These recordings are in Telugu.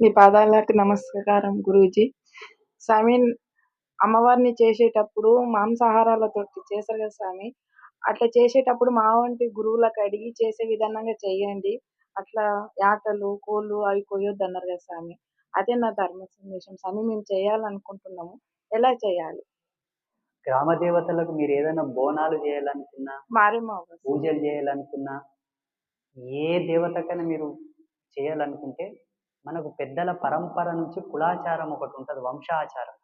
మీ పాదాలకు నమస్కారం గురూజీ. స్వామి అమ్మవారిని చేసేటప్పుడు మాంసాహారాలతో చేస్తారు కదా స్వామి అట్లా చేసేటప్పుడు మా వంటి గురువులకు అడిగి చేసే విధానంగా చేయండి. అట్లా యాటలు కోళ్ళు అవి కొయ్యొద్దు అన్నారు కదా స్వామి అదే నా ధర్మ సందేశం. స్వామి మేము చేయాలనుకుంటున్నాము. ఎలా చేయాలి? గ్రామ దేవతలకు మీరు ఏదైనా బోనాలు చేయాలనుకున్నా మారేమో పూజలు చేయాలనుకున్నా ఏ దేవతకైనా మీరు చేయాలనుకుంటే మనకు పెద్దల పరంపర నుంచి కులాచారం ఒకటి ఉంటుంది వంశాచారం.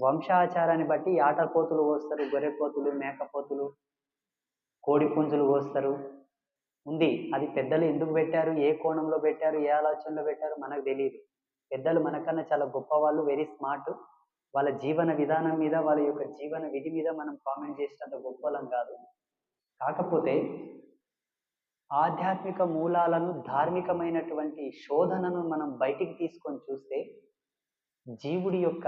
వంశాచారాన్ని బట్టి ఆటపోతులు కోస్తారు గొర్రెపోతులు మేకపోతులు కోడి పుంజులు కోస్తారు ఉంది. అది పెద్దలు ఎందుకు పెట్టారు ఏ కోణంలో పెట్టారు ఏ ఆలోచనలో పెట్టారు మనకు తెలియదు పెద్దలు మనకన్నా చాలా గొప్ప వాళ్ళు వెరీ స్మార్ట్ వాళ్ళ జీవన విధానం మీద వాళ్ళ యొక్క జీవన విధి మీద మనం కామెంట్ చేసినంత గొప్పలం కాదు. కాకపోతే ఆధ్యాత్మిక మూలాలను ధార్మికమైనటువంటి శోధనను మనం బయటికి తీసుకొని చూస్తే జీవుడి యొక్క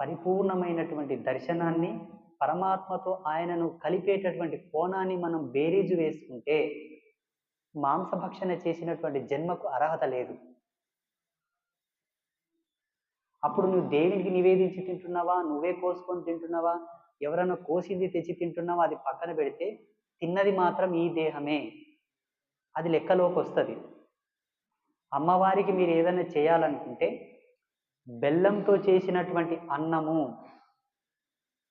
పరిపూర్ణమైనటువంటి దర్శనాన్ని పరమాత్మతో ఆయనను కలిపేటటువంటి కోణాన్ని మనం బేరీజు వేసుకుంటే మాంసభక్షణ చేసినటువంటి జన్మకు అర్హత లేదు. అప్పుడు నువ్వు దేవునికి నివేదించి తింటున్నావా? నువ్వే కోసుకొని తింటున్నావా? ఎవరైనా కోసింది తెచ్చి తింటున్నావా? అది పక్కన పెడితే తిన్నది మాత్రం ఈ దేహమే. అది లెక్కలోకి వస్తుంది. అమ్మవారికి మీరు ఏదైనా చేయాలనుకుంటే బెల్లంతో చేసినటువంటి అన్నము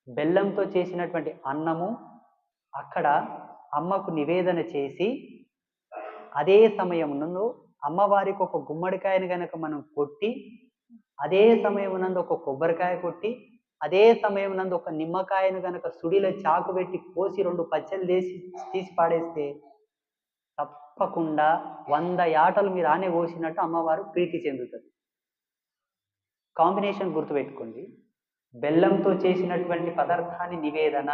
బెల్లంతో చేసినటువంటి అన్నము అక్కడ అమ్మకు నివేదన చేసి అదే సమయంలో అమ్మవారికి ఒక గుమ్మడికాయను కనుక మనం కొట్టి అదే సమయం నందు ఒక కొబ్బరికాయ కొట్టి అదే సమయం నందు ఒక నిమ్మకాయను కనుక సుడిలో చాకు పెట్టి కోసి రెండు పచ్చళ్ళు తీసి తీసి పాడేస్తే తప్పకుండా వంద యాటలు మీరు ఆనే కోసినట్టు అమ్మవారు ప్రీతి చెందుతుంది కాంబినేషన్ గుర్తుపెట్టుకోండి. బెల్లంతో చేసినటువంటి పదార్థాన్ని నివేదన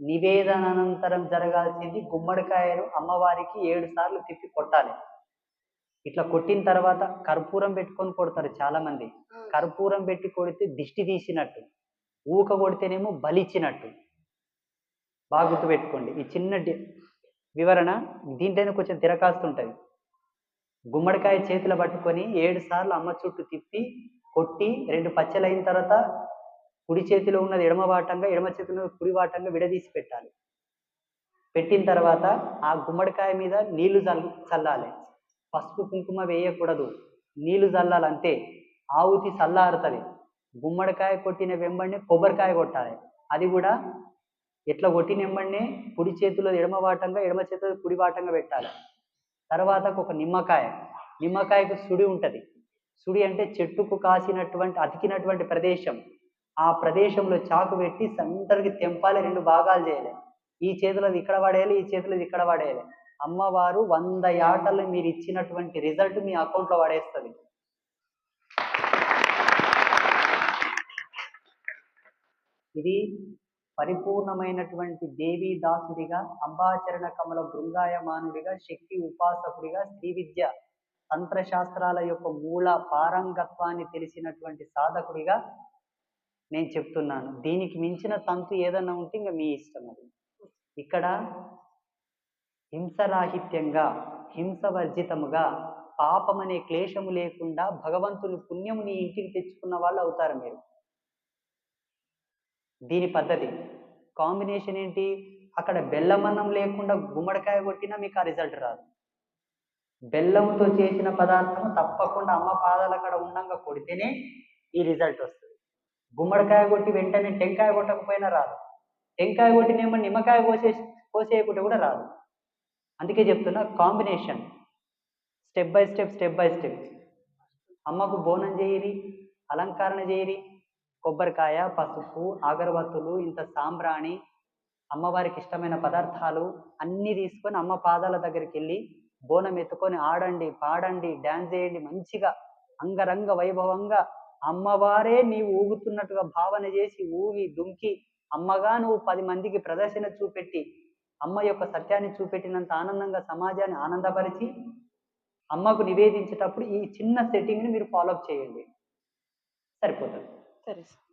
నివేదన అనంతరం జరగాల్సింది గుమ్మడికాయలు అమ్మవారికి ఏడు సార్లు తిప్పి కొట్టాలి. ఇట్లా కొట్టిన తర్వాత కర్పూరం పెట్టుకొని కొడతారు చాలా మంది కర్పూరం పెట్టి కొడితే దిష్టి తీసినట్టు ఊక కొడితేనేమో బలిచ్చినట్టు. బాగా గుర్తుపెట్టుకోండి. ఈ చిన్న వివరణ దీంట్లోనే కొంచెం తిరకాస్తుంటుంది. గుమ్మడికాయ చేతిలో పట్టుకొని ఏడు సార్లు అమ్మ చుట్టూ తిప్పి కొట్టి రెండు పచ్చలు అయిన తర్వాత కుడి చేతిలో ఉన్నది ఎడమ వాటంగా ఎడమ చేతిలో కుడి వాటంగా విడదీసి పెట్టాలి. పెట్టిన తర్వాత ఆ గుమ్మడికాయ మీద నీళ్ళు చల్ చల్లాలి. పసుపు కుంకుమ వేయకూడదు. నీళ్ళు చల్లాలి అంతే ఆవుతి చల్లారుతుంది. గుమ్మడికాయ కొట్టిన వెంబడిని కొబ్బరికాయ కొట్టాలి. అది కూడా ఎట్లా కొట్టిన కుడి చేతిలో ఎడమ వాటంగా ఎడమ చేతిలో కుడి వాటంగా పెట్టాలి. తర్వాత ఒక నిమ్మకాయ. నిమ్మకాయకు సుడి ఉంటుంది. సుడి అంటే చెట్టుకు కాసినటువంటి అతికినటువంటి ప్రదేశం. ఆ ప్రదేశంలో చాకు పెట్టి సెంటర్కి తెంపాలి రెండు భాగాలు చేయాలి. ఈ చేతులది ఇక్కడ పడేయాలి ఈ చేతులది ఇక్కడ పడేయాలి. అమ్మవారు వంద యాటలు మీరు ఇచ్చినటువంటి రిజల్ట్ మీ అకౌంట్లో పడేస్తుంది. ఇది పరిపూర్ణమైనటువంటి దేవీ దాసుడిగా అంబాచరణ కమల బృంగాయమానుడిగా శక్తి ఉపాసకుడిగా శ్రీ విద్య తంత్రశాస్త్రాల యొక్క మూల పారంగత్వాన్ని తెలిసినటువంటి సాధకుడిగా నేను చెప్తున్నాను. దీనికి మించిన తంతు ఏదన్నా ఉంటే ఇంకా మీ ఇష్టం అది. ఇక్కడ హింసరాహిత్యంగా హింసవర్జితముగా పాపం అనే క్లేశము లేకుండా భగవంతుని పుణ్యము నీ ఇంటికి తెచ్చుకున్న వాళ్ళు అవుతారు మీరు. దీని పద్ధతి. కాంబినేషన్ ఏంటి? అక్కడ బెల్లమన్నం లేకుండా గుమ్మడికాయ కొట్టినా మీకు ఆ రిజల్ట్ రాదు. బెల్లంతో చేసిన పదార్థం తప్పకుండా అమ్మ పాదాల అక్కడ ఉండంగా కొడితేనే ఈ రిజల్ట్ వస్తుంది. గుమ్మడికాయ కొట్టి వెంటనే టెంకాయ కొట్టకపోయినా రాదు. టెంకాయ కొట్టినేమో నిమ్మకాయ కోసే కోసేయకుంటే కూడా రాదు. అందుకే చెప్తున్నా combination. Step by step step by step. అమ్మకు బోనం చేయరి అలంకరణ చేయరి కొబ్బరికాయ పసుపు అగరబత్తులు ఇంత సాంబ్రాణి అమ్మవారికి ఇష్టమైన పదార్థాలు అన్నీ తీసుకొని అమ్మ పాదాల దగ్గరికి వెళ్ళి బోనం ఎత్తుకొని ఆడండి పాడండి డ్యాన్స్ చేయండి మంచిగా అంగరంగ వైభవంగా అమ్మవారే నీవు ఊగుతున్నట్టుగా భావన చేసి ఊగి దుంకి అమ్మగా నువ్వు పది మందికి ప్రదర్శన చూపెట్టి అమ్మ యొక్క సత్యాన్ని చూపెట్టినంత ఆనందంగా సమాజాన్ని ఆనందపరిచి అమ్మకు నివేదించేటప్పుడు ఈ చిన్న సెట్టింగ్ని మీరు ఫాలోఅప్ చేయండి. సరిపోతుంది. ಸರಿ ಸರ್